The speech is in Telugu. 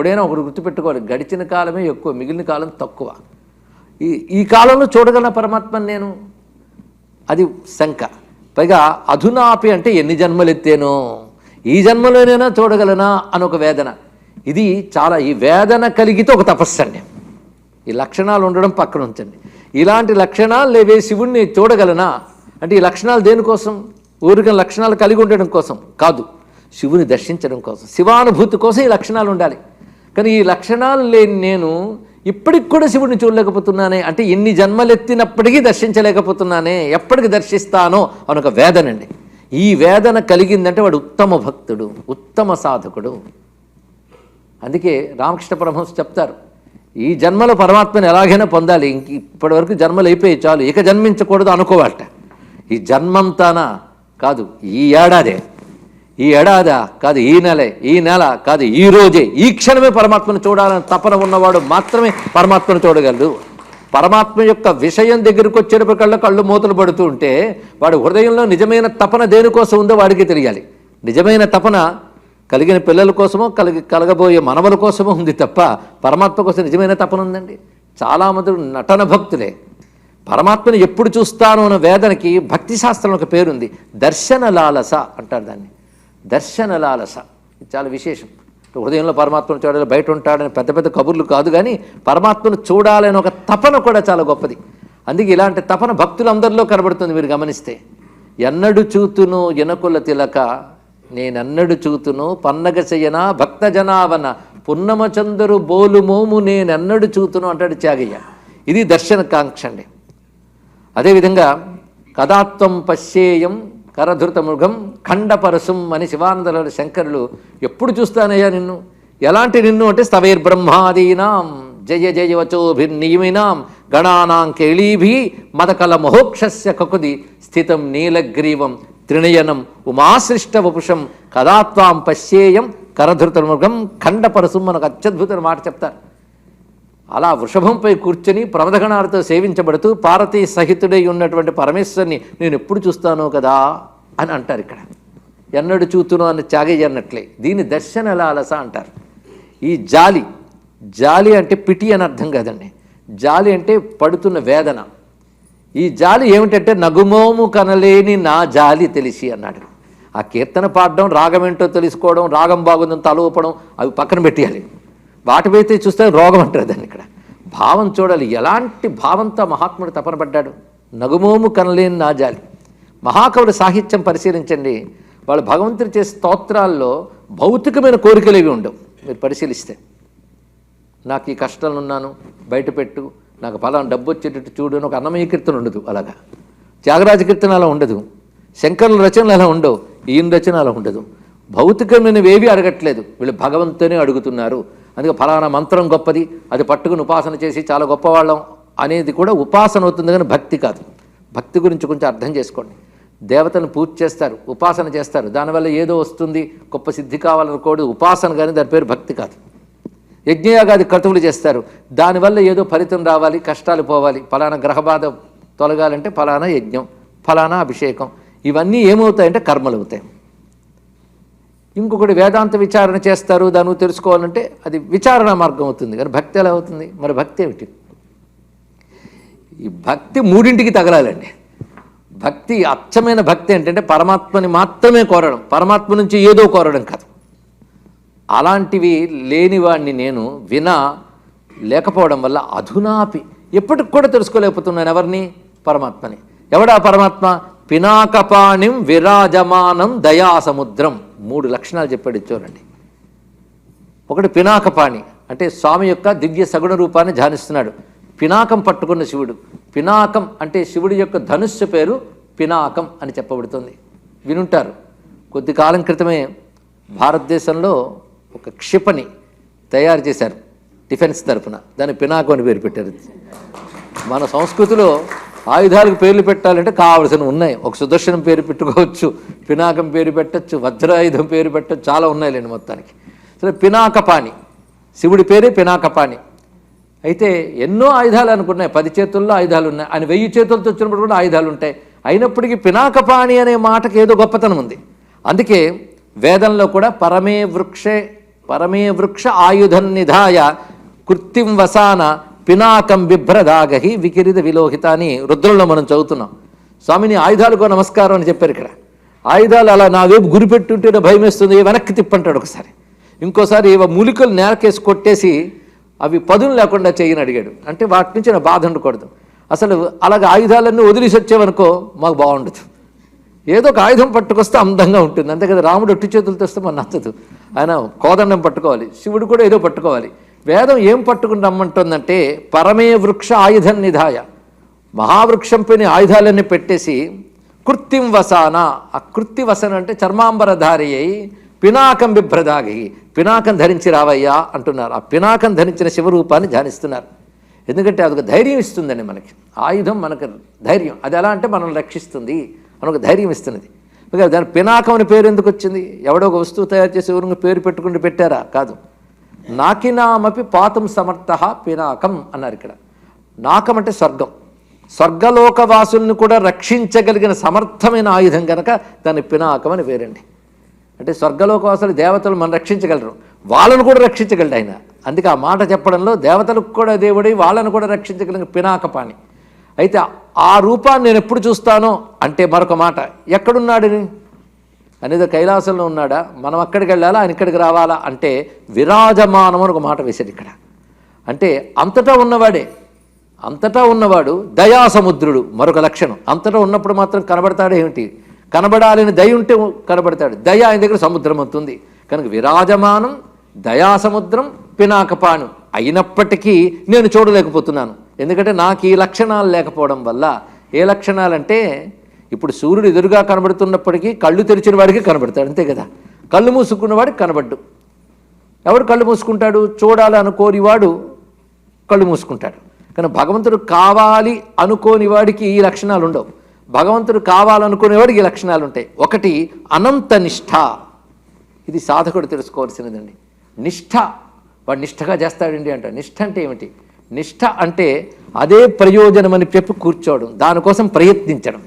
ఎప్పుడైనా ఒకటి గుర్తుపెట్టుకోవాలి గడిచిన కాలమే ఎక్కువ మిగిలిన కాలం తక్కువ. ఈ ఈ కాలంలో చూడగల పరమాత్మని నేను అది శంక పైగా అధునాపి అంటే ఎన్ని జన్మలు ఎత్తేనో ఈ జన్మలోనైనా చూడగలనా అని ఒక వేదన. ఇది చాలా ఈ వేదన కలిగితే ఒక తపస్సు అండి ఈ లక్షణాలు ఉండడం పక్కన ఉంచండి. ఇలాంటి లక్షణాలు లేవే శివుణ్ణి చూడగలనా? అంటే ఈ లక్షణాలు దేనికోసం? ఊరికైన లక్షణాలు కలిగి ఉండడం కోసం కాదు శివుని దర్శించడం కోసం శివానుభూతి కోసం ఈ లక్షణాలు ఉండాలి. కానీ ఈ లక్షణాలు లేని నేను ఇప్పటికి కూడా శివుడిని చూడలేకపోతున్నానే. అంటే ఎన్ని జన్మలెత్తినప్పటికీ దర్శించలేకపోతున్నానే. ఎప్పటికి దర్శిస్తానో అని ఒక వేదనండి ఈ వేదన కలిగిందంటే వాడు ఉత్తమ భక్తుడు ఉత్తమ సాధకుడు. అందుకే రామకృష్ణ పరమహంస చెప్తారు ఈ జన్మలో పరమాత్మని ఎలాగైనా పొందాలి. ఇంక ఇప్పటివరకు జన్మలు అయిపోయి చాలు. ఇక జన్మించకూడదు అనుకోవాలట. ఈ జన్మంతానా కాదు ఈ ఏడాదే. ఈ ఏడాదా కాదు ఈ నెలే ఈ నెల కాదు ఈ రోజే ఈ క్షణమే పరమాత్మను చూడాలని తపన ఉన్నవాడు మాత్రమే పరమాత్మను చూడగలడు. పరమాత్మ యొక్క విషయం దగ్గరికి వచ్చేటప్పటికల్లా కళ్ళు మూతలు పడుతూ ఉంటే వాడి హృదయంలో నిజమైన తపన దేనికోసం ఉందో వాడికి తెలియాలి. నిజమైన తపన కలిగిన పిల్లల కోసమో కలిగి కలగబోయే మనవల కోసమో ఉంది తప్ప పరమాత్మ కోసం నిజమైన తపన ఉందండి. చాలామంది నటన భక్తులే. పరమాత్మని ఎప్పుడు చూస్తాను అన్న వేదనకి భక్తి శాస్త్రం ఒక పేరుంది. దర్శన లాలస అంటారు దాన్ని. దర్శన లాలస ఇది చాలా విశేషం. హృదయంలో పరమాత్మను చూడాలి బయట ఉంటాడని పెద్ద పెద్ద కబుర్లు కాదు కానీ పరమాత్మను చూడాలని ఒక తపన కూడా చాలా గొప్పది. అందుకే ఇలాంటి తపన భక్తులందరిలో కనబడుతుంది మీరు గమనిస్తే. ఎన్నడు చూతును ఎనకుల తిలక నేనన్నడు చూతును పన్నగ చెయ్యన భక్త జనావన. పున్నమచందరు బోలు మోము నేనన్నడు చూతును అంటాడు త్యాగయ్య. ఇది దర్శన కాంక్ష అండి. అదేవిధంగా కథాత్వం పశ్యేయం కరధృత మృగం ఖండపరసుం అని శివానందల శంకరులు ఎప్పుడు చూస్తానయ్యా నిన్ను? ఎలాంటి నిన్ను అంటే స్తవైర్బ్రహ్మాదీనాం జయ జయ వచోభిర్నియమినాం గణానాం కేళీభి మదకల మహోక్షస్య కకుది స్థితం నీలగ్రీవం త్రిణయనం ఉమాశ్రిష్ట వపుషం కదాత్వాం పశ్యేయం కరధృత మృగం ఖండపరసుం మనకు అత్యద్భుతమైన మాట చెప్తారు. అలా వృషభంపై కూర్చొని ప్రమదగణాలతో సేవించబడుతూ పార్వతీ సహితుడై ఉన్నటువంటి పరమేశ్వరుని నేను ఎప్పుడు చూస్తానో కదా అని అంటారు ఇక్కడ. ఎన్నడు చూతును అని త్యాగయ్యన్నట్లే దీని దర్శన లాలస అంటారు. ఈ జాలి జాలి అంటే పిటి అని అర్థం కాదండి. జాలి అంటే పడుతున్న వేదన. ఈ జాలి ఏమిటంటే నగుమోము కనలేని నా జాలి తెలిసి అన్నాడు. ఆ కీర్తన పాడడం రాగం ఏంటో తెలుసుకోవడం రాగం బాగుందని తల ఊపడం అవి పక్కన పెట్టేయాలి. వాటిపైతే చూస్తే రోగం అంటారు దాన్ని ఇక్కడ. భావం చూడాలి. ఎలాంటి భావంతో మహాత్ముడు తపన పడ్డాడు నగుమోము కనలేని నా జాలి. మహాకవుల సాహిత్యం పరిశీలించండి. వాళ్ళు భగవంతుడు చేసే స్తోత్రాల్లో భౌతికమైన కోరికలు ఇవి ఉండవు? మీరు పరిశీలిస్తే. నాకు ఈ కష్టాలు ఉన్నాను బయటపెట్టు నాకు ఫలానా డబ్బు వచ్చేటట్టు చూడు అని ఒక అన్నమయ్య కీర్తన ఉండదు అలాగా. త్యాగరాజ కీర్తన అలా ఉండదు. శంకరుల రచనలు అలా ఉండవు. ఈయన రచన అలా ఉండదు. భౌతికమైనవి ఏవి అడగట్లేదు. వీళ్ళు భగవంతునే అడుగుతున్నారు. అందుకే ఫలానా మంత్రం గొప్పది అది పట్టుకుని ఉపాసన చేసి చాలా గొప్పవాళ్ళం అనేది కూడా ఉపాసన అవుతుంది కానీ భక్తి కాదు. భక్తి గురించి కొంచెం అర్థం చేసుకోండి. దేవతను పూజ చేస్తారు ఉపాసన చేస్తారు. దానివల్ల ఏదో వస్తుంది గొప్ప సిద్ధి కావాలనుకోడు ఉపాసన కానీ దాని పేరు భక్తి కాదు. యజ్ఞయాగాది క్రతువులు చేస్తారు. దానివల్ల ఏదో ఫలితం రావాలి కష్టాలు పోవాలి. ఫలానా గ్రహబాధ తొలగాలంటే ఫలానా యజ్ఞం ఫలానా అభిషేకం. ఇవన్నీ ఏమవుతాయంటే కర్మలు అవుతాయి. ఇంకొకటి వేదాంత విచారణ చేస్తారు దాన్ని తెలుసుకోవాలంటే అది విచారణ మార్గం అవుతుంది. కానీ భక్తి ఎలా అవుతుంది? మరి భక్తి ఏమిటి? ఈ భక్తి మూడింటికి తగలాలండి. భక్తి అచ్చమైన భక్తి ఏంటంటే పరమాత్మని మాత్రమే కోరడం. పరమాత్మ నుంచి ఏదో కోరడం కాదు. అలాంటివి లేనివాడిని నేను వినా లేకపోవడం వల్ల అధునాపి. ఎప్పటికి కూడా తెలుసుకోలేకపోతున్నాను ఎవరిని? పరమాత్మని. ఎవడా పరమాత్మ? పినాకపాణిం విరాజమానం దయా సముద్రం మూడు లక్షణాలు చెప్పాడు చూడండి ఒకటి పినాకపాణి అంటే స్వామి యొక్క దివ్య సగుణ రూపాన్ని ధ్యానిస్తున్నాడు. పినాకం పట్టుకున్న శివుడు. పినాకం అంటే శివుడి యొక్క ధనుస్సు పేరు పినాకం అని చెప్పబడుతుంది. వినుంటారు. కొద్ది కాలం క్రితమే భారతదేశంలో ఒక క్షిపణి తయారు చేశారు డిఫెన్స్ తరపున. దాన్ని పినాకం అని పేరు పెట్టారు. మన సంస్కృతిలో ఆయుధాలకు పేర్లు పెట్టాలంటే కావలసిన ఉన్నాయి. ఒక సుదర్శనం పేరు పెట్టుకోవచ్చు పినాకం పేరు పెట్టచ్చు వజ్రాయుధం పేరు పెట్టచ్చు చాలా ఉన్నాయిలేండి మొత్తానికి. సరే పినాకపాణి. శివుడి పేరే పినాకపాణి. అయితే ఎన్నో ఆయుధాలు అనుకున్నాయి పది చేతుల్లో ఆయుధాలు ఉన్నాయి. ఆయన వెయ్యి చేతులతో వచ్చినప్పుడు కూడా ఆయుధాలు ఉంటాయి. అయినప్పటికీ పినాకపాణి అనే మాటకి ఏదో గొప్పతనం ఉంది. అందుకే వేదంలో కూడా పరమే వృక్షే పరమే వృక్ష ఆయుధం నిధాయ కృత్తిం వసాన పినాకం బిభ్రదాగహి వికిరిద విలోహిత అని రుద్రంలో మనం చదువుతున్నాం. స్వామిని ఆయుధాలకు నమస్కారం అని చెప్పారు ఇక్కడ. ఆయుధాలు అలా నా వైపు గురిపెట్టుంటే భయం వేస్తుంది వెనక్కి తిప్పంటాడు ఒకసారి. ఇంకోసారి ఇవ మూలికలు నేలకేసి కొట్టేసి అవి పదును లేకుండా చేయని అడిగాడు. అంటే వాటి నుంచి నా బాధ ఉండకూడదు. అసలు అలాగ ఆయుధాలన్నీ వదిలేసి వచ్చేవనుకో మాకు బాగుండదు. ఏదో ఒక ఆయుధం పట్టుకొస్తే అందంగా ఉంటుంది. అంతే కదా రాముడు ఒట్టి చేతులతో వస్తే మన నచ్చదు. ఆయన కోదండం పట్టుకోవాలి. శివుడు కూడా ఏదో పట్టుకోవాలి. వేదం ఏం పట్టుకుని రమ్మంటుందంటే పరమే వృక్ష ఆయుధం నిధాయ. మహావృక్షం పైన ఆయుధాలన్నీ పెట్టేసి కృత్తిం వసాన. ఆ కృత్తి వసన అంటే చర్మాంబరధారి అయి పినాకం బిభ్రదాగి. పినాకం ధరించి రావయ్యా అంటున్నారు. ఆ పినాకం ధరించిన శివరూపాన్ని ధ్యానిస్తున్నారు. ఎందుకంటే అదొక ధైర్యం ఇస్తుందండి మనకి. ఆయుధం మనకు ధైర్యం. అది ఎలా అంటే మనల్ని రక్షిస్తుంది మనకు ధైర్యం ఇస్తున్నది. దాని పినాకం అని పేరు ఎందుకు వచ్చింది? ఎవడో ఒక వస్తువు తయారు చేసి ఎవరు పేరు పెట్టుకుంటూ పెట్టారా? కాదు. నాకినామపి పాతం సమర్థ పినాకం అన్నారు ఇక్కడ. నాకం అంటే స్వర్గం. స్వర్గలోకవాసుల్ని కూడా రక్షించగలిగిన సమర్థమైన ఆయుధం కనుక దాన్ని పినాకం అని పేరండి అంటే స్వర్గలోకవాసులు దేవతలు మనం రక్షించగలరు. వాళ్ళను కూడా రక్షించగలడు ఆయన. అందుకే ఆ మాట చెప్పడంలో దేవతలకు కూడా దేవుడి వాళ్ళను కూడా రక్షించగలిగిన పినాకపాణి. అయితే ఆ రూపాన్ని నేను ఎప్పుడు చూస్తానో అంటే మరొక మాట. ఎక్కడున్నాడని అనేది కైలాసంలో ఉన్నాడా? మనం అక్కడికి వెళ్ళాలా? ఆయన ఇక్కడికి రావాలా? అంటే విరాజమానం అని ఒక మాట వేశాడు ఇక్కడ. అంటే అంతటా ఉన్నవాడే. అంతటా ఉన్నవాడు దయాసముద్రుడు. మరొక లక్షణం. అంతటా ఉన్నప్పుడు మాత్రం కనబడతాడు ఏమిటి? కనబడాలని దయ ఉంటే కనబడతాడు. దయ ఆయన దగ్గర సముద్రం అవుతుంది. కనుక విరాజమానం దయాసముద్రం పినాకపాను అయినప్పటికీ నేను చూడలేకపోతున్నాను. ఎందుకంటే నాకు ఈ లక్షణాలు లేకపోవడం వల్ల ఏ లక్షణాలంటే ఇప్పుడు సూర్యుడు ఎదురుగా కనబడుతున్నప్పటికీ కళ్ళు తెరిచిన వాడికి కనబడతాడు అంతే కదా? కళ్ళు మూసుకున్న వాడికి కనబడ్డు. ఎవడు కళ్ళు మూసుకుంటాడు? చూడాలి అనుకోని వాడు కళ్ళు మూసుకుంటాడు. కానీ భగవంతుడు కావాలి అనుకోని వాడికి ఈ లక్షణాలు ఉండవు. భగవంతుడు కావాలనుకునేవాడికి ఈ లక్షణాలు ఉంటాయి. ఒకటి అనంత నిష్ఠ. ఇది సాధకుడు తెలుసుకోవాల్సినదండి. నిష్ఠ. వాడు నిష్ఠగా చేస్తాడండి అంట నిష్ఠ అంటే ఏమిటి? నిష్ఠ అంటే అదే ప్రయోజనం అని చెప్పి కూర్చోవడం దానికోసం ప్రయత్నించడం.